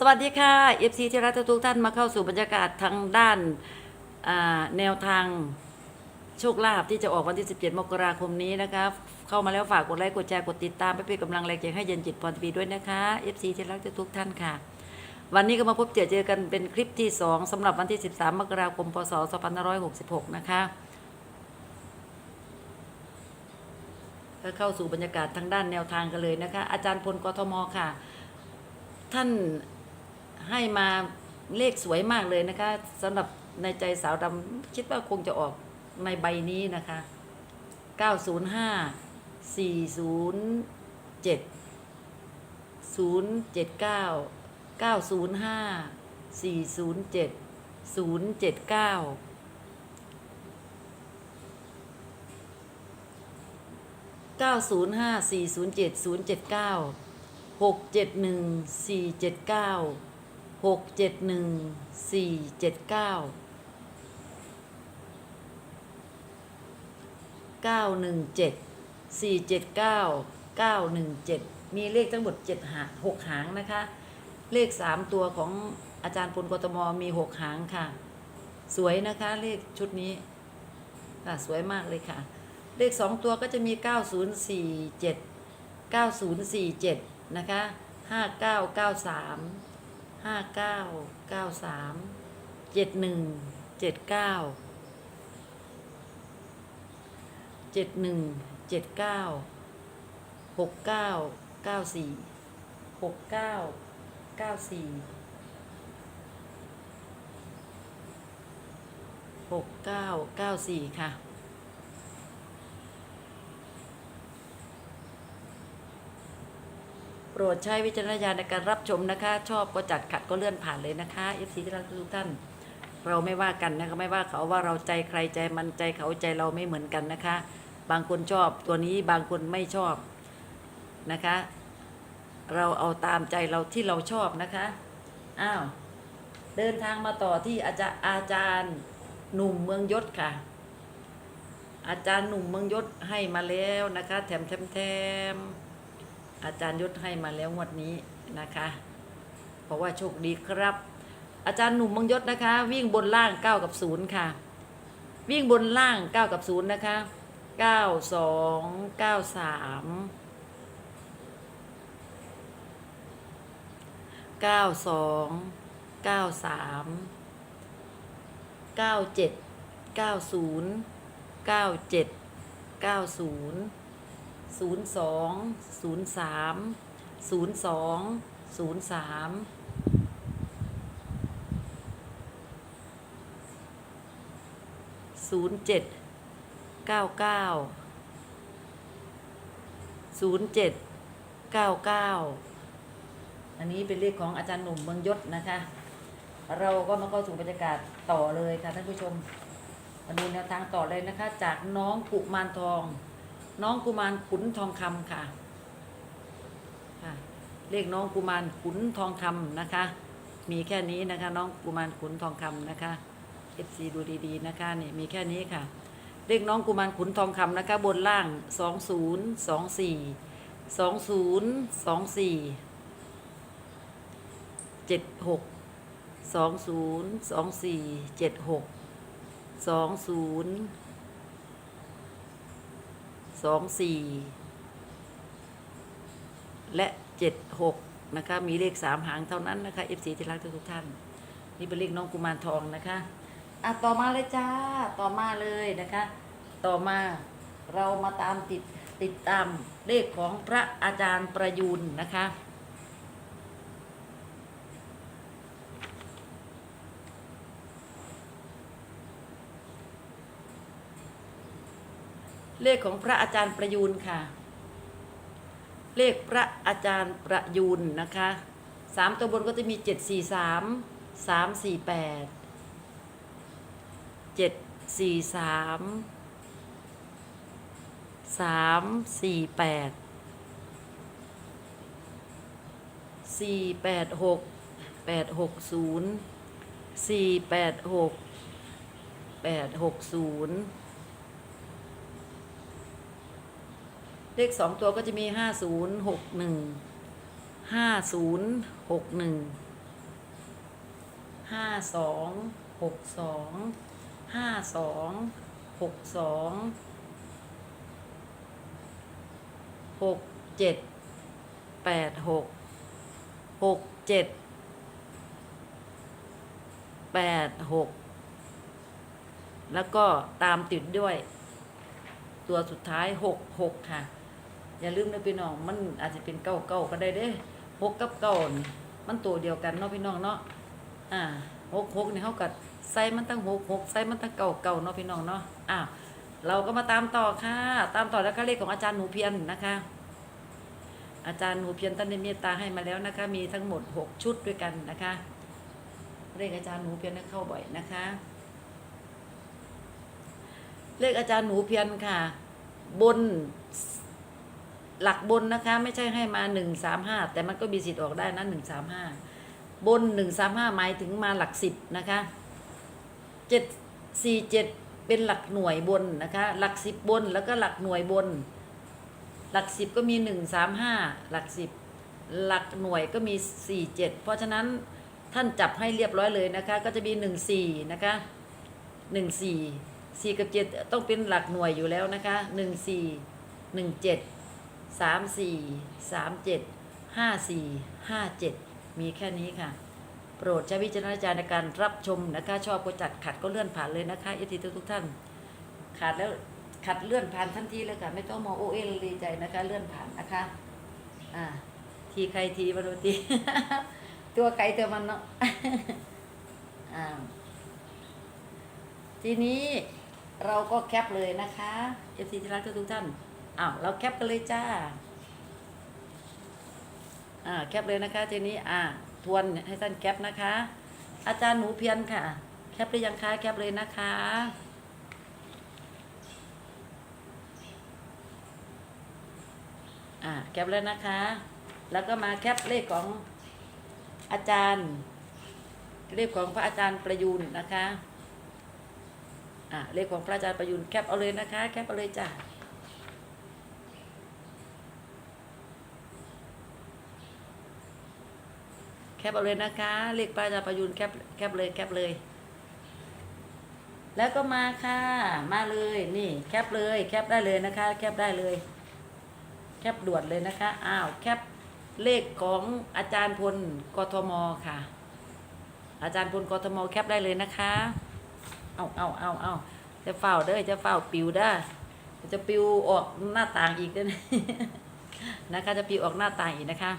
สวัสดีค่ะ FC ที่รักทุกท่านมาเข้าสู่บรรยากาศทางด้านาแนวทางโชคลาภที่จะออกวันที่ 17 มกราคมนี้นะคะ เข้ามาแล้วฝากกดไลค์กดแชร์กดติดตามไปเป็นกำลังแรงใจให้เย็นจิตพรทีวีด้วยนะคะ FC ที่รักทุกท่านค่ะ วันนี้ก็มาพบเจอเจอกันเป็นคลิปที่ 2สำหรับวันที่ 13 มกราคม พศ 2566 นะคะก็เข้าสู่บรรยากาศทางด้านแนวทางกันเลยนะคะ อาจารย์พลกทมค่ะ ท่าน ให้มาเลขสวยมากเลยนะคะสำหรับในใจสาวดำคิดว่าคงจะออกในใบนี้นะคะ 905 407 079 905 407 079เก้าศูนย์ห้าสี่ศูนย์เจ็ดศูนย์เจ็ดเก้าหกเจ็ดหนึ่งสี่เจ็ดเก้า หกเจ็ดหนึ่งสี่เจ็ดเก้าเก้าหนึ่งเจ็ดสี่เจ็ดเก้าเก้าหนึ่งเจ็ดมีเลขทั้งหมดเจ็ดหหกหางนะคะ เลขสามตัวของอาจารย์ปุณกตมมีหกหางค่ะ สวยนะคะเลขชุดนี้ค่ะสวยมากเลยค่ะ เลขสองตัวก็จะมีเก้าศูนย์สี่เจ็ดเก้าศูนย์สี่เจ็ดนะคะห้าเก้าเก้าสาม 5993 5993 71 79 71 79 69 94 69 94 69 94ค่ะ ปรดใช้วิจารณญาณในการรับชมนะคะ ชอบก็จัดขัดก็เลื่อนผ่านเลยนะคะ FC ที่รักทุกท่าน เราไม่ว่ากันนะคะไม่ว่าเขาว่าเราใจใครใจมันใจเขาใจเราไม่เหมือนกันนะคะ บางคนชอบตัวนี้บางคนไม่ชอบนะคะ เราเอาตามใจเราที่เราชอบนะคะอ้าวเดินทางมาต่อที่อาจารย์อาจารย์หนุ่มเมืองยศค่ะ อาจารย์หนุ่มเมืองยศให้มาแล้วนะคะ แถมแถมแถม อาจารย์ยศให้มาแล้วงวดนี้นะคะ เพราะว่าโชคดีครับ อาจารย์หนุ่มมังยศนะคะ วิ่งบนล่าง 9 กับ 0 ค่ะ วิ่งบนล่าง 9 กับ 0 นะคะ 9 2 9 3 9 2 9 3 9 7 9 0 9 7 9 0 ศูนย์สองศูนย์สามศูนย์สองศูนย์สามศูนย์เจ็ดเก้าเก้าศูนย์เจ็ดเก้าเก้าอันนี้เป็นเลขของอาจารย์หนุ่มเมืองยศนะคะ เราก็มาเข้าสู่บรรยากาศต่อเลยค่ะท่านผู้ชมมาดูแนวทางต่อเลยนะคะ จากน้องกุมารทอง น้องกุมารขุนทองคำค่ะค่ะ เลขน้องกุมารขุนทองคำนะคะ มีแค่นี้นะคะ น้องกุมารขุนทองคำนะคะ FC ดูดีๆนะคะนี่มีแค่นี้ค่ะ เลขน้องกุมารขุนทองคำนะคะ บนล่าง20 24 20 24 76 20 24 76 20สองสี่ สองสี่และเจ็ดหกนะคะ มีเลขสามหางเท่านั้นนะคะ FC ที่รักทุกท่าน นี่เป็นเลขน้องกุมารทองนะคะอะต่อมาเลยจ้า ต่อมาเลยนะคะ ต่อมาเรามาตามติดติดตามเลขของพระอาจารย์ประยูนนะคะ เลขของพระอาจารย์ประยูนค่ะ เลขพระอาจารย์ประยูนนะคะสามตัวบนก็จะมีเจ็ดสี่สามสามสี่แปดเจ็ดสี่สามสามสี่แปดสี่แปดหกแปดหกศูนย์สี่แปดหกแปดหกศูนย์ เลขสองตัวก็จะมีห้าศูนย์หกหนึ่งห้าศูนย์หกหนึ่งห้าสองหกสองห้าสองหกสองหกเจ็ดแปดหกหกเจ็ดแปดหกแล้วก็ตามติดด้วย ตัวสุดท้ายหกหกค่ะ อย่าลืมนะพี่น้อง มันอาจจะเป็นเก้าเก้าก็ได้เด้หกกับเก้ามันตัวเดียวกันเนาะพี่น้องเนาะอ่าหกหกนี่เขากัดใส่มันตั้งหกหกใส่มันตั้งเก้าเก้าเนาะพี่น้องเนาะอ่าเราก็มาตามต่อค่ะ ตามต่อแล้วก็เลขของอาจารย์หนูเพียนนะคะ อาจารย์หนูเพียนท่านได้เมตตาให้มาแล้วนะคะ มีทั้งหมดหกชุดด้วยกันนะคะเลขอาจารย์หนูเพียนเข้าบ่อยนะคะ เลขอาจารย์หนูเพียนค่ะ บน หลักบนนะคะ ไม่ใช่ให้มาหนึ่งสามห้าแต่มันก็มีสิทธิ์ออกได้นะหนึ่งสามห้าบนหนึ่งสามห้าหมายถึงมาหลักสิบนะคะเจ็ดสี่เจ็ดเป็นหลักหน่วยบนนะคะ หลักสิบบนแล้วก็หลักหน่วยบน หลักสิบก็มีหนึ่งสามห้าหลักสิบหลักหน่วยก็มีสี่เจ็ดเพราะฉะนั้นท่านจับให้เรียบร้อยเลยนะคะ ก็จะมีหนึ่งสี่นะคะหนึ่งสี่สี่กับเจ็ดต้องเป็นหลักหน่วยอยู่แล้วนะคะหนึ่งสี่หนึ่งเจ็ด สามสี่สามเจ็ดห้าสี่ห้าเจ็ดมีแค่นี้ค่ะ โปรดใช้วิจารณญาณในการรับชมนะคะ ชอบก็จัดขัดก็เลื่อนผ่านเลยนะคะเอทีทุกทุกท่าน ขาดแล้วขัดเลื่อนผ่านทันทีเลยค่ะ ไม่ต้องมองโอเอเลดีใจนะคะเลื่อนผ่านนะคะ อ่า ทีใครทีมาดูทีตัวใครตัวมันเนาะอ่าทีนี้เราก็แคปเลยนะคะเอฟซีที่รักทุกท่าน อ้าวเราแคปกันเลยจ้าอ่าแคปเลยนะคะทีนี้อ่าทวนให้ท่านแคปนะคะ อาจารย์หนูเพียนค่ะ แคปหรือยังคะแคปเลยนะคะอ่าแคปแล้วนะคะ แล้วก็มาแคปเลขของอาจารย์เลขของพระอาจารย์ประยูนนะคะอ่าเลขของพระอาจารย์ประยูนแคปเอาเลยนะคะ แคปเอาเลยจ้า แค ปเอาเลยนะคะ เลขป้าจาประยุนแคปแคปเลยแคปเลย แล้วก็มาค่ะ มาเลยนี่แคปเลยแคปได้เลยนะคะ แคปได้เลย แคปด่วนเลยนะคะอ้าวแคปเลขของอาจารย์พลกทมค่ะ อาจารย์พลกทมแคปได้เลยนะคะ เอาเอาเอาเอาจะเฝ้าเด้อจะเฝ้าปิวได้จะปิวออกหน้าต่างอีกด้อนะนะคะ จะปิวออกหน้าต่างอีกนะคะ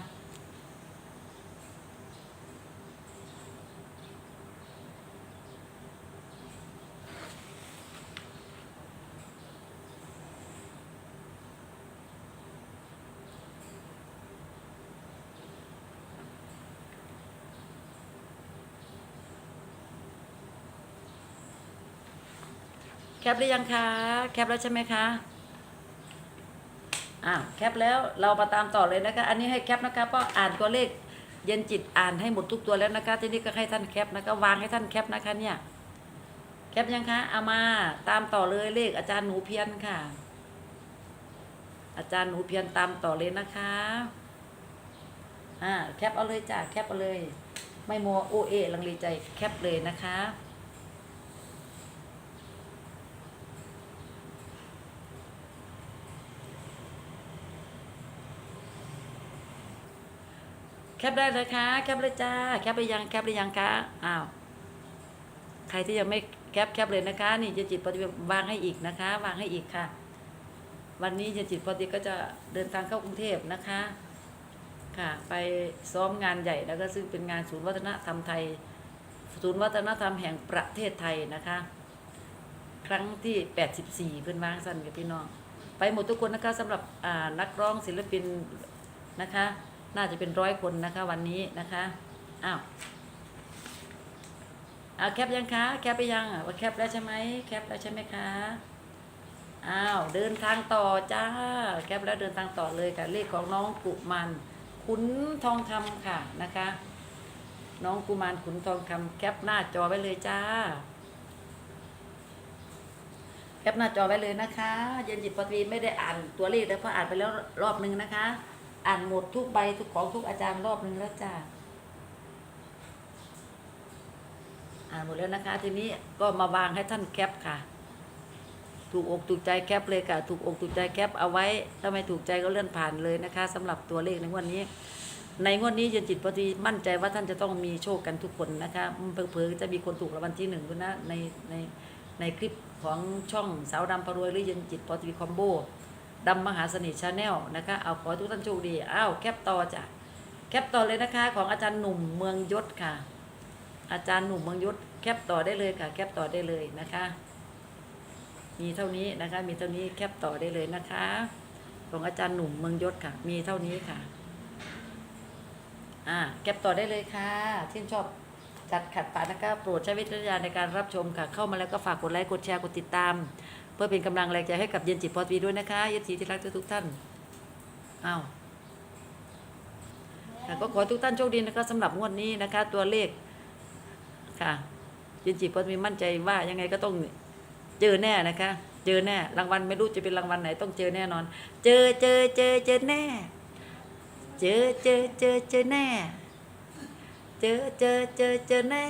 ปหรือยังคะ แคปแล้วใช่ไหมคะอ่าวแคปแล้วเรามาตามต่อเลยนะคะ อันนี้ให้แคปนะคะเพราะอ่านตัวเลขเย็นจิตอ่านให้หมดทุกตัวแล้วนะคะ ทีนี้ก็ให้ท่านแคปนะคะวางให้ท่านแคปนะคะเนี่ย แคปยังคะเอามาตามต่อเลยเลขอาจารย์หนูเพียนค่ะ อาจารย์หนูเพียนตามต่อเลยนะคะอ่าแคปเอาเลยจ้ะแคปเอาเลย ไม่มัวโอเอลังเลใจแคปเลยนะคะ แคปได้เลยคะแคปเลยจ้า แคปไปยัง แคปไปยังคะ อ้าว ใครที่ยังไม่แคปแคปเลยนะคะ นี่จนจิตปฏิบัติวางให้อีกนะคะ วางให้อีกค่ะ วันนี้จนจิตปฏิก็จะเดินทางเข้ากรุงเทพนะคะ ค่ะ ไปซ้อมงานใหญ่แล้วก็ซึ่งเป็นงานศูนย์วัฒนธรรมไทย ศูนย์วัฒนธรรมแห่งประเทศไทยนะคะ ครั้งที่ 84 เพื่อนวางสั้นกับพี่น้อง ไปหมดทุกคนนะคะสำหรับนักร้องศิลปินนะคะ น่าจะเป็นร้อยคนนะคะ วันนี้นะคะอ้าวอาแคปยังคะแคปไปยังอะว่าแคปแล้วใช่ไหมแคปแล้วใช่ไหมคะอ้าวเดินทางต่อจ้าแคปแล้วเดินทางต่อเลยค่ะเลขของน้องกุมันขุนทองคำค่ะนะคะ น้องกุมารขุนทองคำแคปหน้าจอไว้เลยจ้า แคปหน้าจอไว้เลยนะคะ เย็นจิตปวีไม่ได้อ่านตัวเลขแล้วเพราะอ่านไปแล้วรอบนึงนะคะ อ่านหมดทุกใบทุกของทุกอาจารย์รอบหนึ่งแล้วจ้าอ่านหมดแล้วนะคะ ทีนี้ก็มาวางให้ท่านแคปค่ะ ถูกอกถูกใจแคปเลยค่ะ ถูกอกถูกใจแคปเอาไว้ถ้าไม่ถูกใจก็เลื่อนผ่านเลยนะคะสำหรับตัวเลขในวดนี้ ในงวดนี้เย็นจิตพอดีมั่นใจว่าท่านจะต้องมีโชคกันทุกคนนะคะเผลอๆจะมีคนถูกรางวัลที่หนึ่งด้วยนะในในในคลิปของช่องสาวดำพารวยหรือเย็นจิตพอดีคอมโบ ดำมหาสนิทชาแนลนะคะ เอาขอทุกท่านโชคดี อ้าวแคปต่อจ้ะ แคปต่อเลยนะคะ ของอาจารย์หนุ่มเมืองยศค่ะ อาจารย์หนุ่มเมืองยศแคปต่อได้เลยค่ะ แคปต่อได้เลยนะคะ มีเท่านี้นะคะ มีเท่านี้แคปต่อได้เลยนะคะ ของอาจารย์หนุ่มเมืองยศค่ะ มีเท่านี้ค่ะ อ่าแคปต่อได้เลยค่ะที่นชอบจัดขัดฝานะคะโปรดใช้วิจารณญาณในการรับชมค่ะ เข้ามาแล้วก็ฝากกดไลค์ กดแชร์ กดติดตาม เพื่อเป็นกำลังแรงใจให้กับเย็นจิตพอดีด้วยนะคะเย็นจีที่รักทุกท่านอ้าวก็ขอให้ทุกท่านโชคดีนะคะสำหรับงวดนี้นะคะ ตัวเลขค่ะเย็นจิตพอดีมั่นใจว่ายังไงก็ต้องเจอแน่นะคะ เจอแน่รางวัลไม่รู้จะเป็นรางวัลไหนต้องเจอแน่นอน เจอเจอเจอเจอแน่ เจอเจอเจอเจอแน่ เจอเจอเจอเจอแน่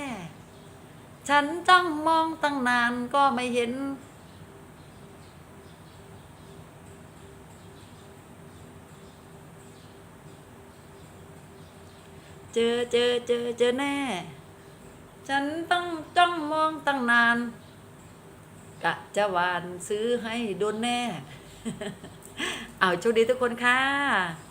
ฉันจ้องมองตั้งนานก็ไม่เห็น จอเจอเจอเจอแน่ ฉันต้องจ้องมองตั้งนาน กะจะหวานซื้อให้โดนแน่ เอาโชคดีทุกคนค่ะ